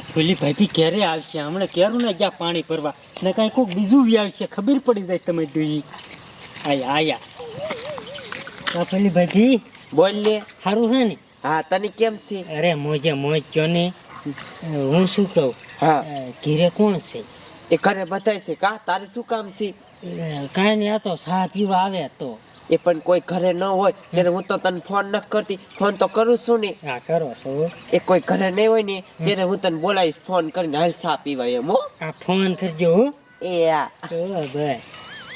ફૂલી ભાભી ક્યારે આવશે? હમણાં ક્યારું ને ગયા પાણી ભરવા? ને કાંઈ કોઈક બીજું બી આવશે. ખબર પડી જાય તમે ડોહી આયા આયા. ફૂલી ભાભી? બોલ લે. સારું હે ને? હા તને કેમ છે? અરે મોજે મોજ કયો ને. હું શું કહું? હા. ઘીરે કોણ છે? એ ઘરે બધાય છે. કા? તારે શું કામ છે? કાંઈ નહીં આ તો ચા પીવા આવે તો. એ પણ કોઈ ઘરે ન હોય ત્યારે હું તો તને ફોન ન કરતી. ફોન તો કરું છું ને. હા કરો છો. એ કોઈ ઘરે નહીં હોય ને ત્યારે હું તને બોલાવીશ ફોન કરીને હાલ સા પીવાય એમ હો. આ ફોન કરજો હો. એ આ. બરાબર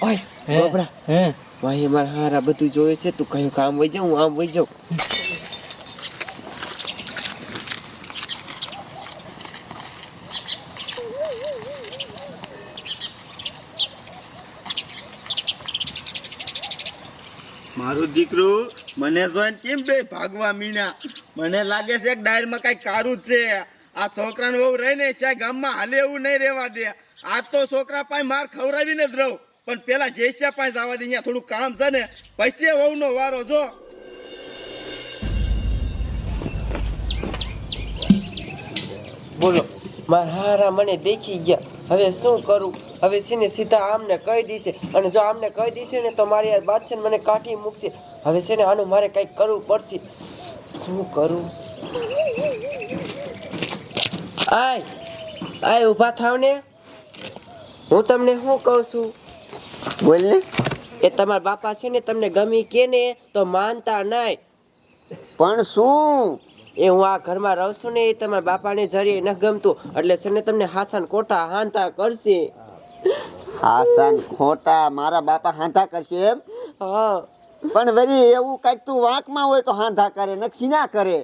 ઓય ગોબરા હે. ભાઈ મારે હારા બધું જોયે છે. તું કયું કામ વઈ જાઉં હું આમ વઈ જાઉં. મારું દીકરું મને જોઈને કેમ બે ભાગવા મીણ્યા? મને લાગે છે કે ડાયરમાં કઈ કારું જ છે. આ છોકરાને બહુ રહીને છે ગામમાં હાલે એવું નહીં રહેવા દે. આ તો છોકરા પાસે માર ખવડાવીને જ રહું. પણ પેલા જયસ્યા પાસે જવા દે, અહીંયા થોડું કામ છે ને, પછી વહુનો વારો, જો. બોલો, મારા હારા મને દેખી ગયા. હવે શું કરું? હવે છે ને સીધા આમને કહી દેશે. અને જો આમને કહી દેશે ને તો મારી યાર બાદ છે ને મને કાઢી મૂકશે. હવે છે ને આનું મારે કંઈક કરવું પડશે. શું કરું? આય આય ઊભા થાવ ને. હું તમને શું કહું છું? બોલ ને. એ તમારા બાપા છે ને તમને ગમી કે ને તો માનતા નહીં પણ શું? એ હું આ ઘરમાં રહું છું ને એ તમારા બાપાને જરીએ ન ગમતું. એટલે છે ને તમને હાસન કોટા હાંતા કરશે. હાસન ખોટા મારા બાપા હાંધા કરશે એમ? પણ વળી એવું કંઈક તું વાંકમાં હોય તો હાંધા કરે નક્ષી ના કરે.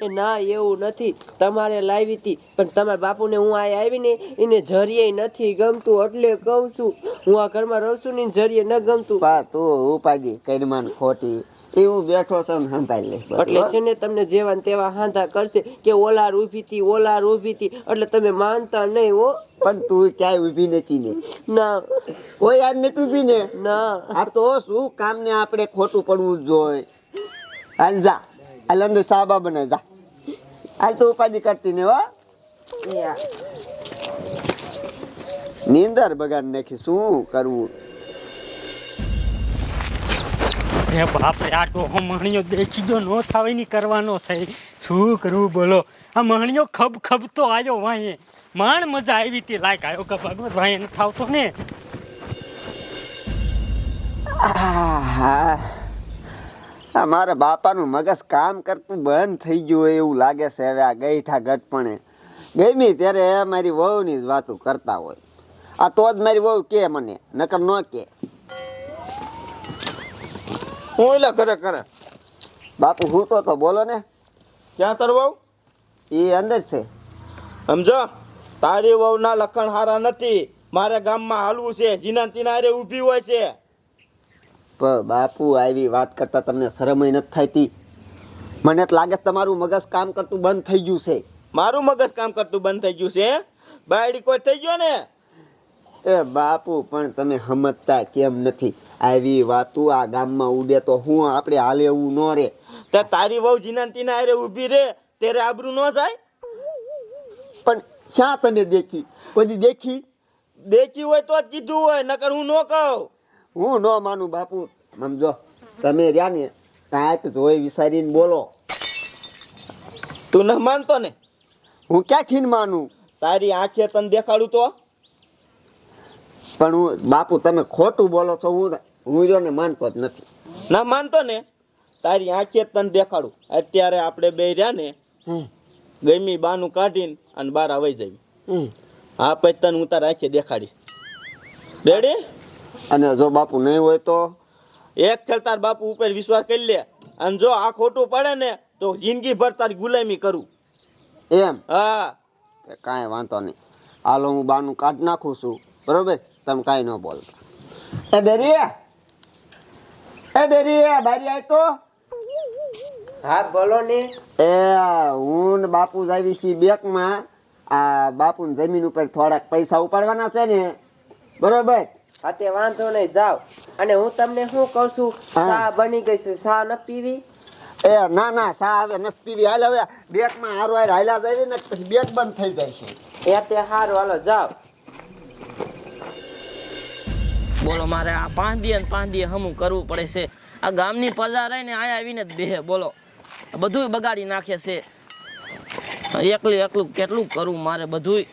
એ ના એવું નથી. તમારે લાવી હતી પણ તમારા બાપુને હું આ આવી ને એને જરીએ નથી ગમતું એટલે કહું છું હું આ ઘરમાં રહું છું ને જરીએ ન ગમતું. પા તું ઉપાડી કઈરમાન ખોટી. એવું બેઠો છે ને સંભાળી લે એટલે છે ને તમને જેવા તેવા હાંધા કરશે કે ઓલાર ઊભી હતી ઓલાર ઊભી હતી એટલે તમે માનતા નહીં હો. પણ તું ક્યાંય ઊભી નથી ને? ના. કોઈ યાદ નથી ઊભી ને? ના. આ તો શું કામ ને આપણે ખોટું પડવું જ જોઈએ? હાલ જા. હાલ અંદર સાબા બને જા. હાલ તો ઉપાધિ કરતી ને હો. નીંદર બગાડ નાખી શું કરવું? એ બાપરે આ ડોહો મહણીયો દેખી ગયો નો થાવે ની કરવાનો છે શું કરવું બોલો? આ મહણીયો ખબ ખબ તો આવ્યો વાંહે. માણ મજા આવી હતી લાયક આવ્યો કે ભગવત વાંહે ન થાવતો ને. આ મારા બાપાનું મગજ કામ કરતું બંધ થઈ ગયું હોય એવું લાગે છે હવે આ ગઈઠા ગટપણે ગમી ત્યારે મારી વહુની જ વાતો કરતા હોય. આ તો જ મારી વહુ કે મને, નકર ન કે. હું એટલે કરે કરે. બાપુ, હું તો બોલો ને. ક્યાં તરવાવ એ અંદર છે. સમજો? તારી વહુના લખણ હારા નથી. મારે ગામમાં હાલવું છે. જીના તિનારે ઊભી હોય છે. પણ બાપુ આવી વાત કરતા તમને શરમય નથી થતી મને તો લાગે તમારું મગજ કામ કરતું બંધ થઈ ગયું છે. મારું મગજ કામ કરતું બંધ થઈ ગયું છે? બાયડી કોઈ થઈ ગયો ને? એ બાપુ પણ તમે સમજતા કેમ નથી? આવી વાતું આ ગામમાં ઉડે તો હું આપણે હાલે એવું ન રે. તો તારી વહુ જીનાંતી ના હારે ઊભી રે ત્યારે આબરૂ ન જાય? પણ શા તને દેખી? પછી દેખી? દેખી હોય તો જ કીધું હોય નકર હું ન કહું. હું ન માનું બાપુ. સમજો તમે રહ્યા ને કાંઈક જોઈ વિચારીને બોલો. તું ન માનતો ને? હું ક્યાંથી માનું? તારી આંખે તને દેખાડું તો? પણ હું બાપુ તમે ખોટું બોલો છો હું હું ને માનતો જ નથી. ના માનતો ને. તારી આંખે તને દેખાડું. અત્યારે આપણે બે રહ્યા ને ગમી બાનું કાઢીને અને બાર આવી જવી હા પછી તને હું તારા આંખે દેખાડીશ. રેડી અને જો બાપુ નહીં હોય તો? એક ખેલ તાર બાપુ ઉપર વિશ્વાસ કરી લે. અને જો આ ખોટું પડે ને તો જિંદગી ભર તારી ગુલામી કરું. એમ? હા. કાંઈ વાંધો નહીં. હાલો હું બાનું કાઢ નાખું છું. બરોબર? તમે કાંઈ ન બોલો એ બેરી એ બેરી બારી આય તો. હા બોલો ને. એ હું ને બાપુ જાવી છી બેંકમાં. આ બાપુની જમીન ઉપર થોડાક પૈસા ઉપાડવાના છે ને. બરોબર? હા તે વાંધો નહીં જાવ અને હું તમને શું કહું છું? સા ચા બની ગઈ છે. ચા ન પીવી? એ ના ના સા હવે નથી પીવી. હાલ હવે બેગમાં હારો હાલ હાલ્યા જાય ને પછી બેગ બંધ થઈ જાય છે. એ તે હારું. હાલો જાઓ. બોલો મારે આ દી ને પાંચ હમું કરવું પડે છે. આ ગામની પ્રજા રહીને આયા આવીને જ બેહે બોલો. બધું બગાડી નાખે છે. એકલું એકલું કેટલું કરવું મારે બધું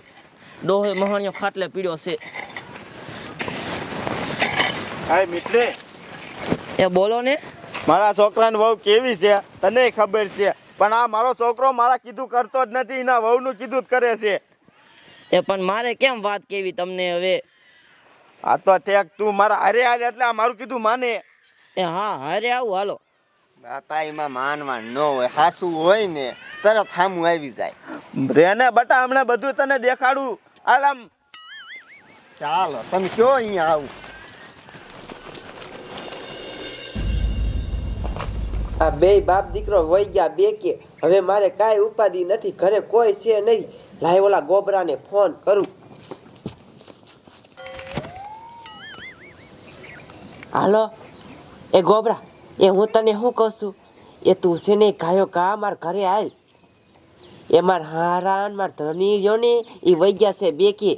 ડોહે મહાણીઓ ખાટલે પીડ્યો છે. મિત્રે. એ બોલો ને. મારા છોકરાની વહુ કેવી છે? તને ખબર છે. પણ આ મારો છોકરો મારા કીધું કરતો જ નથી એના વહુનું કીધું જ કરે છે. એ પણ મારે કેમ વાત કેવી તમને હવે? આ તો ઠેક તું મારા હારે હાલ એટલે આ મારું કીધું માને. એ હા હારે આવું હાલો. બાપા એમાં માનવા ન હોય હાસું હોય ને તરત સામું આવી જાય. રેને બટા હમણાં બધું તને દેખાડું. હાલ આમ. ચાલો તમે કયો અહીંયા આવું? આ બે બાપ દીકરો વહી ગયા બે કે હવે મારે કાંઈ ઉપાધિ નથી ઘરે કોઈ છે નહીં. લાય ઓલા ગોબરાને ફોન કરું. હાલો. એ ગોબરા, એ હું તને શું કહું છું? એ તું છે ને ગાયો કા માર ઘરે આય એ માર હારાન, માર ધણી રહ્યો ને એ વહી ગયા છે બે કે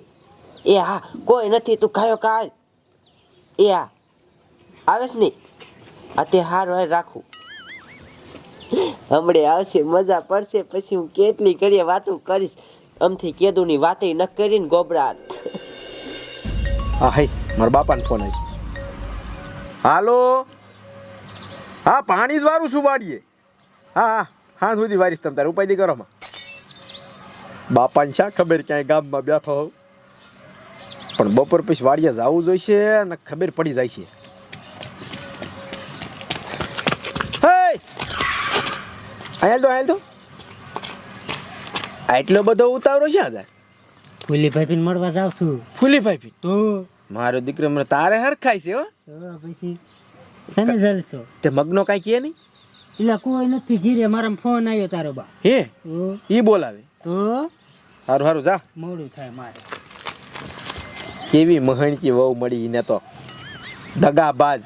એ હા, કોઈ નથી, તું ગાયો કા આય એ હા, આવેશ ને? આ તે હાર હાર રાખું. હમણે આવશે, મજા પડશે, પછી હું કેટલી ઘડીએ વાતો કરીશ. આમથી કેદુની વાતે ન કરીને ગોબરા હા હાઈ મારા બાપાને ફોન આવી હાલો? હા પાણી જ વારું શું વાડીએ હા હા હા સુધી વારીશ તમે તારે. ઉપાય કરો માં. બાપાને શા ખબર ક્યાંય ગામમાં બેઠો હોઉં? પણ બપોર પછી વાડીએ જવું જોઈશે અને ખબર પડી જાય છે. હે! આયલ તો આયલ તો આટલો બધો ઉતાવળો છે હજાર ફૂલી ભાઈ મળવા જાવ છું. ફૂલી ભાઈ તો મારો દીકરો મને તારે હરખાય છે હો. પછી શેને જલસો તે મગનો કાંઈ કહે નહીં? એટલે કોઈ નથી ઘીરે મારા ફોન આવ્યો તારો બા હે? ઈ બોલાવે. તો? હારું સારું જા. મોડું થાય મારે. કેવી મહણકી વહુ મળી એને તો. દગાબાજ.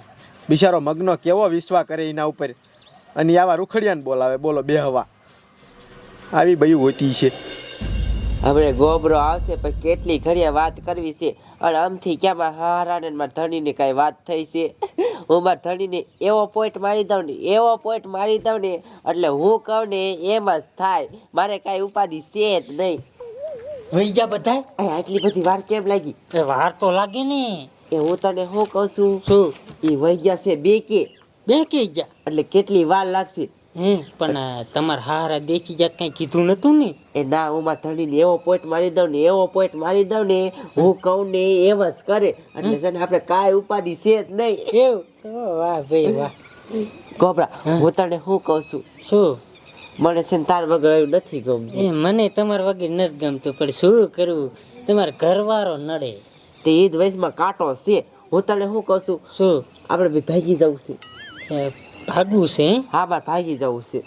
બિચારો મગનો કેવો વિશ્વા કરે એના ઉપર. અને આવા રૂખડિયાને બોલાવે. બોલો બે હવા. આવી બયું હોતી છે. હવે ગોબરો આવશે પછી કેટલી ઘડિયા વાત કરવી છે? અને આમથી ક્યાં મારા હારાને મારા ધણીને કાંઈ વાત થઈ છે? હું મારા ધણીને એવો પોઈન્ટ મારી દઉં ને એવો પોઈન્ટ મારી દઉં ને એટલે હું કહું ને એમ જ થાય. મારે કાંઈ ઉપાધિ છે જ નહીં. વહી ગયા બધા આટલી બધી વાર કેમ લાગી? વાર તો લાગે ને. એ હું તને શું કહું છું? શું? એ વહી ગયા છે બે કે બે કે ગયા એટલે કેટલી વાર લાગશે? હે પણ તમારા હારા દેખી જાત કઈ કીધું નતું ને? એ ના હું મારા ધણીને એવો પોઈન્ટ મારી દઉં ને એવો પોઈન્ટ મારી દઉં ને હું કહું ને એમ જ કરે. એટલે છે ને આપણે કાંઈ ઉપાધિ છે જ નહીં. એવું? વાહ ભાઈ વાહ. ગોબરા હું. તને શું કહું છું? શું? મને છે ને તાર વગર એવું નથી ગમતું. એ મને તમારા વગર નથી ગમતું પણ શું કરવું? તમારે ઘરવાળો નડે. તે ઈદ વયસમાં કાંટો છે. હું તને શું કહું છું? શું? આપણે ભાગી જવું છે. ભાગવું છે? હે? મારે ભાગી જવું છે.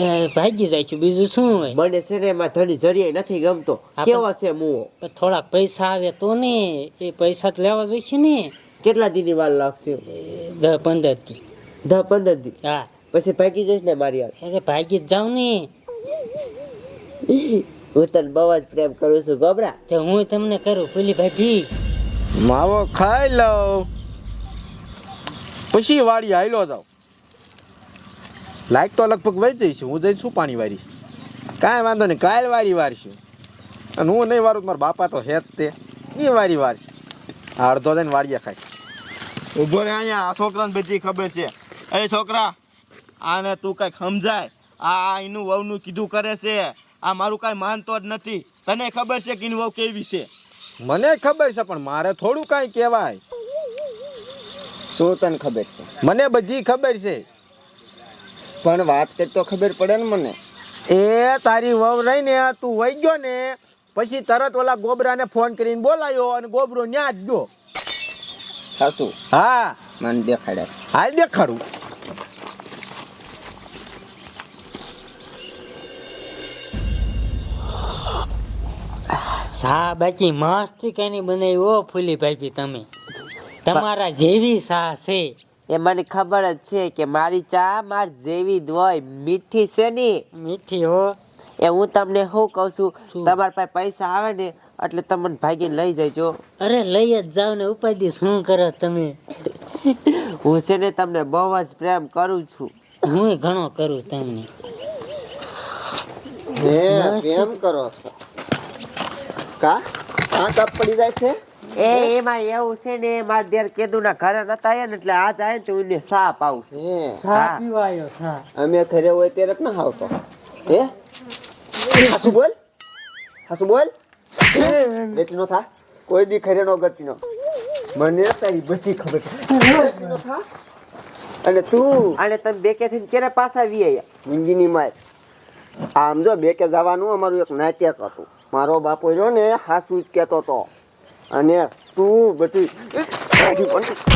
એ ભાગી જાય છે બીજું શું હોય? મને છે ને એમાં ધણી જરીએ નથી ગમતો. કેવો છે મુઓ થોડાક પૈસા આવે તો ને એ પૈસા તો લેવા જોઈશે ને. કેટલા દીની વાર લાગશે? દસ પંદર દી. દસ પંદર દી? હા. પછી ભાગી જઈશ ને મારી વાર અરે ભાગી જ જાવ ને. હું તને બહુ જ પ્રેમ કરું છું ગોબરા. તો હું તમને કરું પેલી ભાભી? માવો ખાઈ લઉં. પછી વાડી હાઈલો જાવ લાઈટ તો લગભગ વહી જઈશ હું જઈને શું પાણી વારીશ? કાંઈ વાંધો નહીં. કાલ વારી વારશું. અને હું નહીં વારું મારા બાપા તો હેત તે. એ વારી વારશે. આ અડધો જઈને વાડીએ ખાય ઊભો રે અહીંયા. આ છોકરાને બધી ખબર છે. એ છોકરા આને તું કાંઈક સમજાય. આ એનું વહુનું કીધું કરે છે. આ મારું કાંઈ માનતો જ નથી. તને ખબર છે કે એની વહુ કેવી છે? મને ખબર છે પણ મારે થોડું કાંઈ કહેવાય. શું તને ખબર છે? મને બધી ખબર છે. પણ વાત કરી તો ખબર પડે ને મને. એ તારી વહુ રહીને તું વહી ગયો ને પછી તરત ઓલા ગોબરાને ફોન કરીને બોલાયો અને ગોબરો ન્યા જ ગયો. સાસુ હા. મને દેખાડે. હાલ દેખાડું. સા બાકી મસ્ત કઈ બનાવી ઓ ફૂલી ભાભી તમે. તમારા જેવી સા છે. એ મને ખબર જ છે કે મારી ચા માર જેવી જ હોય મીઠી છે ને. મીઠી હો. એ હું તમને શું કહું છું તમારા પાસે પૈસા આવે ને એટલે તમને ભાગીને લઈ જજો. અરે લઈ જ જાવ ને ઉપાધિ શું કરો તમે? હું છે ને તમને બહુ જ પ્રેમ કરું છું. હું ઘણો કરું તમને. પ્રેમ કરો છો. કા? કા તપ પડી જાય છે? એ એમાં એવું છે ને માર દેર કેદુ ના ઘરે નતા આયા ને એટલે આજ જાય ને તો એને સા પાઉં છે. હા. પીવાયો ચા અમે ઘરે હોય ત્યારે ના આવતો. હે? હાસુ બોલ. હાસુ બોલ. બેટી નો થા. કોઈ દી ઘરે નો કરતી નો. મને તારી બધી ખબર છે. અને તું? અને તમે બેકે થઈને ક્યારે પાછા વી આયા? ગુંજીની માર. આમ જો બે કે જવાનું અમારું એક નાટ્યક હતું. મારો બાપો રહ્યો ને હાસુ જ કહેતો હતો. અને તું બધું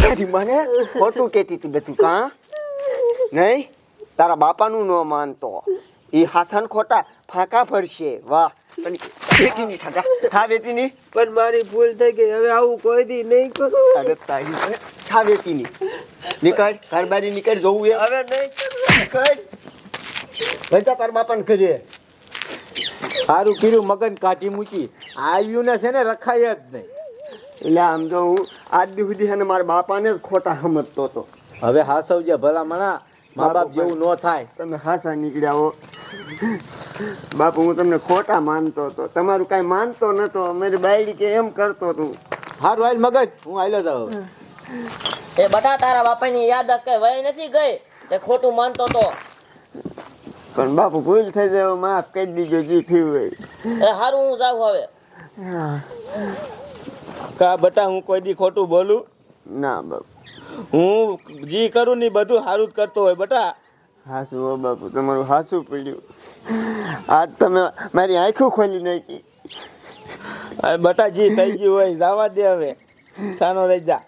તારી મને ખોટું કહેતી હતી બધું કાં? નહીં? તારા બાપાનું ન માનતો. એ હાસન ખોટા ફાંકા ભરશે વાહ. પણ મારી ભૂલ થઈ ગઈ. હવે આવું કોઈ દી નહીં કરું. અરે તારી બેટીની નીકળ કારબારી નીકળ જવું એ. હવે નહીં નીકળ. ભજા તારા બાપાને ઘરે. સારું કર્યું મગન કાઢી મૂકી. આવ્યું ને છે ને રખાય જ નહીં. એટલે આમ તો હું આજ દી સુધી છે ને મારા બાપાને જ ખોટા સમજતો હતો. હવે હાસવજે ભલામણા મા બાપ જેવું ન થાય. તમે હાસા નીકળ્યા હો. બાપુ હું તમને ખોટા માનતો હતો. તમારું કાંઈ માનતો નતો. મારી બાયડી કે એમ કરતો તું. હારું હાલ મગજ. હું આયલો જાવ એ બટા તારા બાપાની યાદ કઈ વય નથી ગઈ? તે ખોટું માનતો તો. પણ બાપુ ભૂલ થઈ જાય માફ કરી દીજો જી થયું હોય. એ હારું હું જાવ હવે. કા બટા હું કોઈ દી ખોટું બોલું? ના બાપુ. હું જી કરું ને બધું સારું જ કરતો હોય બટા. હાસું હો બાપુ તમારું હાસું પડ્યું. આજ તમે મારી આંખો ખોલી નાખી. હવે બટા જી થઈ ગયું હોય જવા દે હવે. સાનો રહી જા.